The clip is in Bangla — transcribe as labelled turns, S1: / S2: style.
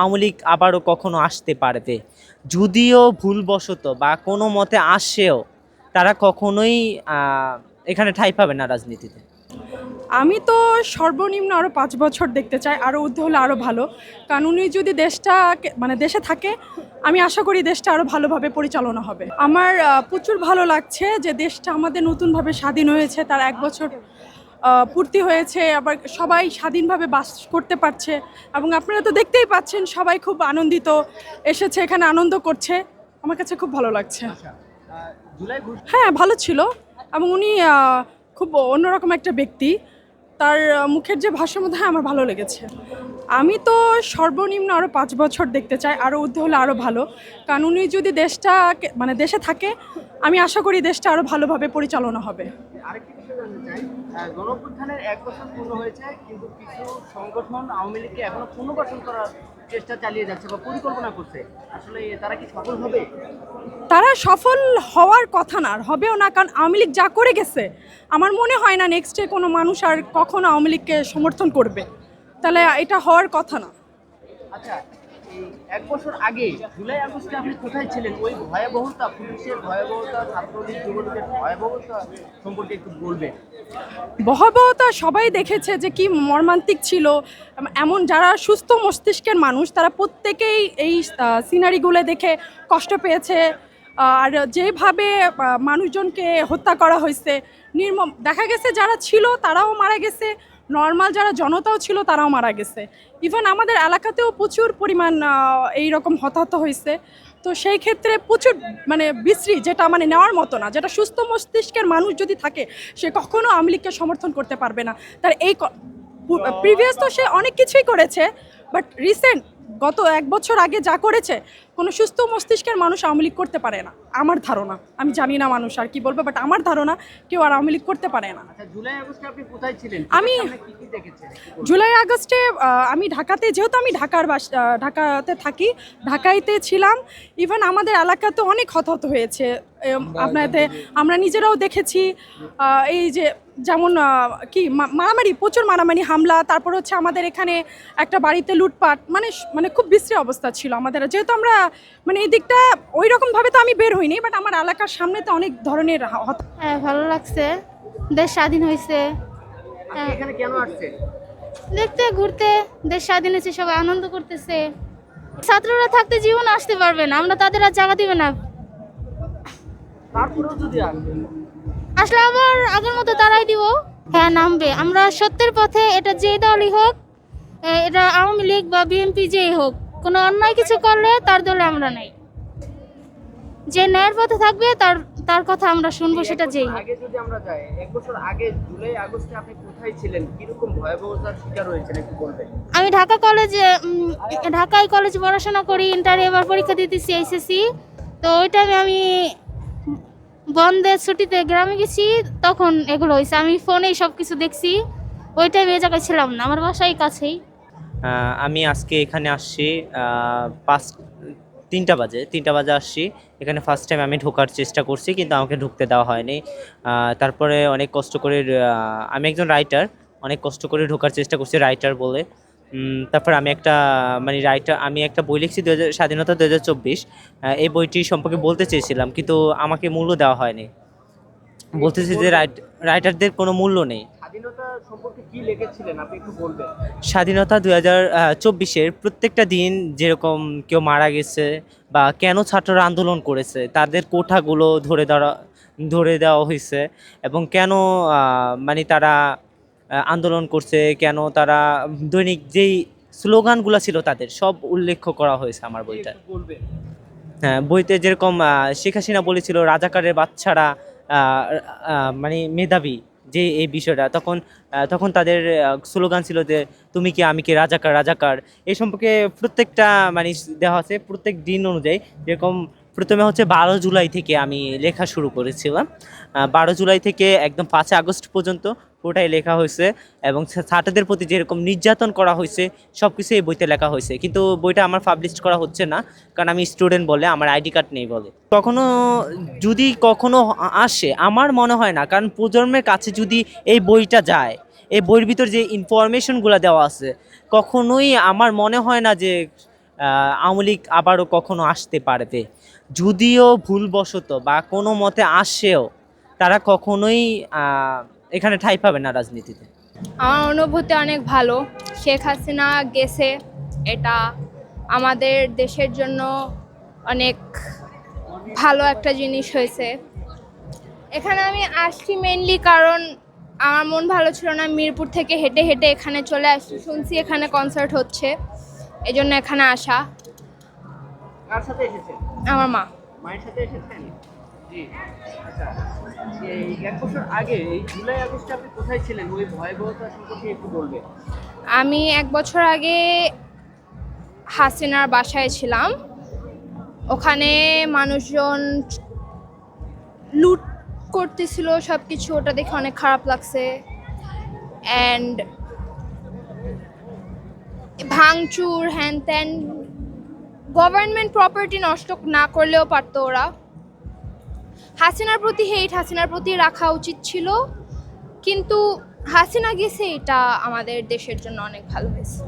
S1: আওয়ামী লীগ আবারও কখনো আসতে পারবে। যদিও ভুলবশত বা কোনো মতে আসেও তারা কখনোই এখানে ঠাই পাবে না রাজনীতিতে।
S2: আমি তো সর্বনিম্ন আরও পাঁচ বছর দেখতে চাই আরও ঊর্ধ্ব হলে আরও ভালো। কারণ উনি যদি দেশটা মানে দেশে থাকে, আমি আশা করি দেশটা আরও ভালোভাবে পরিচালনা হবে। আমার প্রচুর ভালো লাগছে যে দেশটা আমাদের নতুনভাবে স্বাধীন হয়েছে, তার এক বছর পূর্তি হয়েছে আবার সবাই স্বাধীনভাবে বাস করতে পারছে এবং আপনারা তো দেখতেই পাচ্ছেন সবাই খুব আনন্দিত এসেছে এখানে আনন্দ করছে। আমার কাছে খুব ভালো লাগছে। হ্যাঁ ভালো ছিল এবং উনি খুব অন্যরকম একটা ব্যক্তি। তার মুখের যে ভাষার মধ্যে আমার ভালো লেগেছে। আমি তো সর্বনিম্ন আরও পাঁচ বছর দেখতে চাই আরও ঊর্ধ্ব হলে আরও ভালো। কারণ উনি যদি দেশটা মানে দেশে থাকে আমি আশা করি দেশটা আরও ভালোভাবে পরিচালনা হবে।
S3: আরেকটি বিষয় জানতে চাই আহ, গণঅভ্যুত্থানের এক বছর পূর্ণ হয়েছে কিন্তু কিছু সংগঠন আওয়ামী লীগকে এখনও পুনর্বাসন করার চেষ্টা চালিয়ে যাচ্ছে বা পরিকল্পনা করছে। আসলে তারা কি সফল হবে?
S2: তারা সফল হওয়ার কথা না হবেও না কারণ আওয়ামী লীগ যা করে গেছে আমার মনে হয় না নেক্সটে কোনো মানুষ আর কখনো আওয়ামী লীগকে সমর্থন করবে। তাহলে এটা হওয়ার কথা না।
S3: আচ্ছা এক বছর আগে, জুলাই আগস্টে আপনি কোথায় ছিলেন? ওই ভয়াবহতা, পুলিশের ভয়াবহতা, ছাত্রলীগ যুবলীগের ভয়াবহতা সম্পর্কে একটু বলবেন।
S2: ভয়াবহতা সবাই দেখেছে যে কি মর্মান্তিক ছিল। এমন যারা সুস্থ মস্তিষ্কের মানুষ, তারা প্রত্যেকেই এই সিনারিগুলো দেখে কষ্ট পেয়েছে। আর যেভাবে মানুষজনকে হত্যা করা হয়েছে, নির্মম, দেখা গেছে যারা ছিল, তারাও মারা গেছে। নর্মাল যারা জনতাও ছিল, তারাও মারা গেছে। ইভেন আমাদের এলাকাতেও প্রচুর পরিমাণ এই রকম হতাহত হয়েছে। তো সেই ক্ষেত্রে প্রচুর মানে বিশ্রী, যেটা মানে নেওয়ার মতো না। যেটা সুস্থ মস্তিষ্কের মানুষ যদি থাকে, সে কখনো আওয়ামী সমর্থন করতে পারবে না। তার এই প্রিভিয়াস তো সে অনেক কিছুই করেছে বাট রিসেন্ট গত এক বছর আগে যা করেছে কোনো সুস্থ মস্তিষ্কের মানুষ আওয়ামী লীগ করতে পারে না। আমার ধারণা আমি জানি না মানুষ আর কি বলবে বাট আমার ধারণা কেউ আর আওয়ামী লীগ করতে পারে না।
S3: আচ্ছা জুলাই আগস্টে আপনি কোথায় ছিলেন?
S2: আমি-
S3: বলবেন?
S2: জুলাই আগস্টে আমি ঢাকাতে যেহেতু আমি ঢাকার বাস ঢাকাতে থাকি ঢাকাইতে ছিলাম ইভেন আমাদের এলাকাতে অনেক হতাহত হয়েছে। আপনাদের আমরা নিজেরাও দেখেছি এই যে যেমন কি মা- মারামারি প্রচুর মারামারি হামলা তারপর হচ্ছে আমাদের এখানে একটা বাড়িতে লুটপাট মানে মানে খুব বিশ্রী অবস্থা ছিল আমাদের। যেহেতু আমরা মানে এই দিকটা ওই রকমভাবে তো আমি বের হইনি বাট আমার এলাকার সামনে তো অনেক ধরনের
S4: হ্যাঁ ভালো লাগছে। দেশ স্বাধীন হয়েছে
S3: আপনি এখানে কেন আসছেন
S4: দেখতে ঘুরতে দেশ স্বাধীন হয়েছে সবাই আনন্দ করতেছে। ছাত্ররা থাকতে জীবন আসতে পারবে না আমরা তাদের আর জায়গা দিবে না।
S3: তারপরেও যদি
S4: আসলে আবার আগের মতো তারাই দিব। হ্যাঁ নামবে। আমরা সত্যের পথে এটা যে দলই হোক এটা আওয়ামী লীগ বা বিএনপি যেই হোক কোনো অন্যায় কিছু করলে তার দলে আমরা নেই। যে ন্যায়ের পথে থাকবে তার তার কথা আমরা শুনব সেটা যেই
S3: আগে যদি আমরা যাই এক বছর আগে জুলাই আগস্টে আপনি কোথায় ছিলেন? কীরকম ভয়াবহতার শিকার একটু বলবেন?
S4: আমি ঢাকা কলেজে ঢাকায় কলেজ পড়াশোনা করি ইন্টার এবার পরীক্ষা দিতেছি এইচএসসি। তো ওই টাইমে আমি বন্ধের ছুটিতে গ্রামে গেছি, তখন এগুলো হয়েছে আমি ফোনেই সব কিছু দেখছি। ওই টাইমে এই জায়গায় ছিলাম না। আমার বাসাই কাছেই।
S1: আমি আজকে এখানে আসছি পাঁচ, তিনটা বাজে তিনটা বাজে আসছি। এখানে ফার্স্ট টাইম আমি ঢোকার চেষ্টা করছি, কিন্তু আমাকে ঢুকতে দেওয়া হয়নি। তারপরে অনেক কষ্ট করে আমি একজন রাইটার অনেক কষ্ট করে ঢোকার চেষ্টা করছি রাইটার বলে। তারপর আমি একটা মানে রাইটার আমি একটা বই লিখছি দু হাজার স্বাধীনতা দু হাজার চব্বিশ। এই বইটি সম্পর্কে বলতে চেয়েছিলাম কিন্তু আমাকে মূল্য দেওয়া হয়নি। বলতেছি যে রাইট- রাইটারদের কোনো মূল্য নেই।
S3: স্বাধীনতা সম্পর্কে কি লিখেছিলেন? আপনি একটু বলবেন।
S1: স্বাধীনতা দুই হাজার চব্বিশের প্রত্যেকটা দিন যেরকম কেউ মারা গেছে বা কেন ছাত্ররা আন্দোলন করেছে তাদের কোঠাগুলো ধরে ধরা ধরে দেওয়া হয়েছে এবং কেন মানে তারা আন্দোলন করছে কেন তারা দৈনিক যেই স্লোগানগুলো ছিল তাদের সব উল্লেখ করা হয়েছে আমার বইটা হ্যাঁ বইতে যেরকম শেখ হাসিনা বলেছিল রাজাকারের বাচ্চারা মানে মেধাবী যে এই বিষয়টা তখন তখন তাদের স্লোগান ছিল যে তুমি কি আমি কি রাজাকার রাজাকার? এই সম্পর্কে প্রত্যেকটা মানে দেওয়া আছে প্রত্যেক দিন অনুযায়ী যেরকম প্রথমে হচ্ছে বারো জুলাই থেকে আমি লেখা শুরু করেছিলাম। বারো জুলাই থেকে একদম পাঁচই আগস্ট পর্যন্ত পুরোটাই লেখা হয়েছে এবং ছাত্রদের প্রতি যেরকম নির্যাতন করা হয়েছে সব কিছু এই বইতে লেখা হয়েছে। কিন্তু বইটা আমার পাবলিশ করা হচ্ছে না, কারণ আমি স্টুডেন্ট বলে, আমার আইডি কার্ড নেই বলে। কখনো যদি কখনো আসে, আমার মনে হয় না, কারণ প্রজন্মের কাছে যদি এই বইটা যায়, এই বইয়ের ভিতর যে ইনফরমেশনগুলো দেওয়া আছে, কখনোই আমার মনে হয় না যে লীগ আবারও কখনো আসতে পারবে। যদিও ভুলবশত বা কোনো মতে আসেও, তারা কখনোই এখানে ঠাই পাবে না রাজনীতিতে?
S5: আমার অনুভূতি অনেক ভালো। শেখ হাসিনা গেছে এটা আমাদের দেশের জন্য অনেক ভালো একটা জিনিস হয়েছে। এখানে আমি আসছি মেনলি কারণ আমার মন ভালো ছিল না মিরপুর থেকে হেঁটে হেঁটে এখানে চলে আসছি শুনছি এখানে কনসার্ট হচ্ছে এই জন্য এখানে আসা।
S3: কার সাথে এসেছেন?
S5: আমার মা।
S3: মায়ের সাথে এসেছেন? আচ্ছা
S5: আমি এক বছর আগে হাসিনার বাসায় ছিলাম। ওখানে মানুষজন লুট করতেছিল সব কিছু ওটা দেখে অনেক খারাপ লাগছে। অ্যান্ড ভাঙচুর, হ্যান ত্যান গভর্নমেন্ট প্রপার্টি নষ্ট না করলেও পারতো ওরা। হাসিনার প্রতি হেট হাসিনার প্রতি রাখা উচিত ছিল, কিন্তু হাসিনা গেছে, এটা আমাদের দেশের জন্য অনেক ভালো হয়েছে।